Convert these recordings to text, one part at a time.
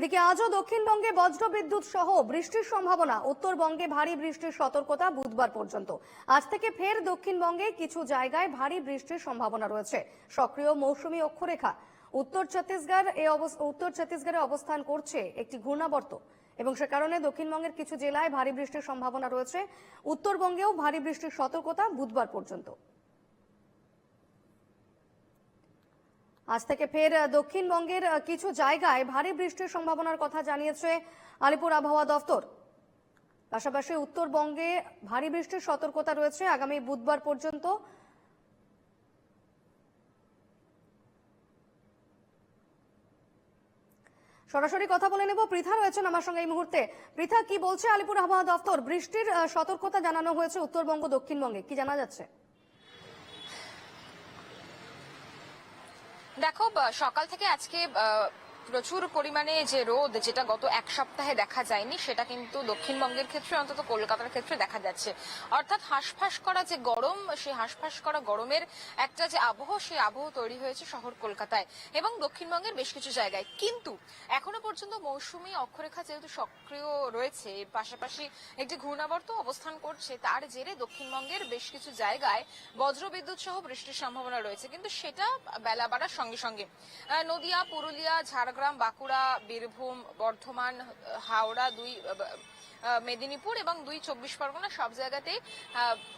এদিকে আজও দক্ষিণবঙ্গে বজ্র বিদ্যুৎ সহ বৃষ্টির সম্ভাবনা। উত্তরবঙ্গে ভারী বৃষ্টির সতর্কতা বুধবার পর্যন্ত। আজ থেকে ফের দক্ষিণবঙ্গে কিছু জায়গায় ভারী বৃষ্টির সম্ভাবনা রয়েছে। সক্রিয় মৌসুমি অক্ষরেখা। উত্তর ছত্তিশগড় এ উত্তর ছত্তিশগড়ে অবস্থান করছে একটি ঘূর্ণাবর্ত এবং সে কারণে দক্ষিণবঙ্গের কিছু জেলায় ভারী বৃষ্টির সম্ভাবনা রয়েছে। উত্তরবঙ্গেও ভারী বৃষ্টির সতর্কতা বুধবার পর্যন্ত। আজ থেকে ফের দক্ষিণবঙ্গের কিছু জায়গায় ভারী বৃষ্টির সম্ভাবনার কথা জানিয়েছে আলিপুর আবহাওয়া দফতর। পাশাপাশি উত্তরবঙ্গে ভারী বৃষ্টির সতর্কতা রয়েছে আগামী বুধবার পর্যন্ত। সরাসরি কথা বলে নেব, পৃথা রয়েছেন আমার সঙ্গে এই মুহূর্তে। পৃথা, কি বলছে আলিপুর আবহাওয়া দফতর? বৃষ্টির সতর্কতা জানানো হয়েছে উত্তরবঙ্গ, দক্ষিণবঙ্গে, কি জানা যাচ্ছে? দেখো সকাল থেকে আজকে প্রচুর পরিমাণে যে রোদ যেটা গত এক সপ্তাহে দেখা যায়নি, সেটা কিন্তু দক্ষিণবঙ্গের ক্ষেত্রে, অন্তত কলকাতার ক্ষেত্রে দেখা যাচ্ছে। অর্থাৎ হাঁসফাঁস করা যে গরম, সেই হাঁসফাঁস করা গরমের একটা যে আবহ, সেই আবহ তৈরি হয়েছে শহর কলকাতায় এবং দক্ষিণবঙ্গের বেশ কিছু জায়গায়। কিন্তু এখনও পর্যন্ত মৌসুমি অক্ষরেখা যেহেতু সক্রিয় রয়েছে পাশাপাশি একটি ঘূর্ণাবর্ত অবস্থান করছে, তার জেরে দক্ষিণবঙ্গের বেশ কিছু জায়গায় বজ্রবিদ্যুৎ সহ বৃষ্টির সম্ভাবনা রয়েছে। কিন্তু সেটা বেলা বাড়ার সঙ্গে সঙ্গে নদিয়া, পুরুলিয়া ঝাড়গ্রাম বাঁকুড়া বীরভূম বর্ধমান হাওড়া দুই মেদিনীপুর এবং দুই চব্বিশ পরগনা সব জায়গাতেই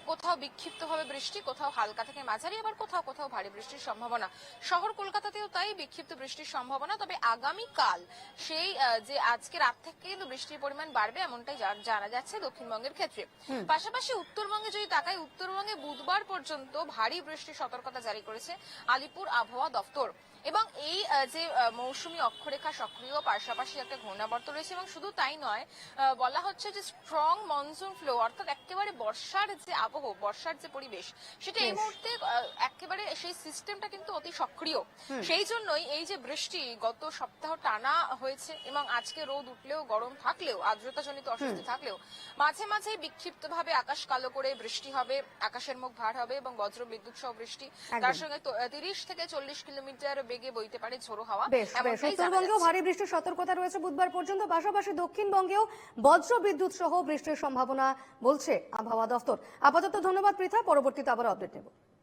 কোথাও বিক্ষিপ্তভাবে বৃষ্টি কোথাও হালকা থেকে মাঝারি আবার কোথাও কোথাও ভারী বৃষ্টির সম্ভাবনা। শহর কলকাতাতেও তাই বিক্ষিপ্ত বৃষ্টির সম্ভাবনা তবে আগামী কাল সেই যে আজকে রাত থেকে কিন্তু বৃষ্টির পরিমাণ বাড়বে এমনটাই জানা যাচ্ছে দক্ষিণবঙ্গের ক্ষেত্রে। পাশাপাশি উত্তরবঙ্গে যদি তাকাই উত্তরবঙ্গে বুধবার পর্যন্ত ভারী বৃষ্টির সতর্কতা জারি করেছে আলিপুর আবহাওয়া দফতর। এবং এই যে মৌসুমী অক্ষরেখা সক্রিয় পাশাপাশি একটা ঘূর্ণাবর্ত রয়েছে এবং শুধু তাই নয় বলা হচ্ছে যে স্ট্রং মনসুন ফ্লো অর্থাৎ একেবারে বর্ষার যে আবহ বর্ষার যে পরিবেশ সেটা এই মুহূর্তে একেবারে সেই সিস্টেমটা কিন্তু অতি সক্রিয়। সেই জন্যই এই যে বৃষ্টি গত সপ্তাহ টানা হয়েছে এবং আজকে রোদ উঠলেও গরম থাকলেও আর্দ্রতাজনিত অস্বস্তি থাকলেও মাঝে মাঝে বিক্ষিপ্ত ভাবে আকাশ কালো করে বৃষ্টি হবে আকাশের মুখ ভার হবে এবং বজ্র বিদ্যুৎ সহ বৃষ্টি। তার সঙ্গে তিরিশ থেকে চল্লিশ কিলোমিটার বেগে বইতে পারে ঝোড়ো হাওয়া। উত্তরবঙ্গেও ভারী বৃষ্টির সতর্কতা রয়েছে বুধবার পর্যন্ত পাশাপাশি দক্ষিণবঙ্গেও বজ্র বিদ্যুৎ সহ বৃষ্টির সম্ভাবনা বলছে আবহাওয়া দফতর। আপাতত ধন্যবাদ পৃথা। পরবর্তীতে আবার আপডেট নেব।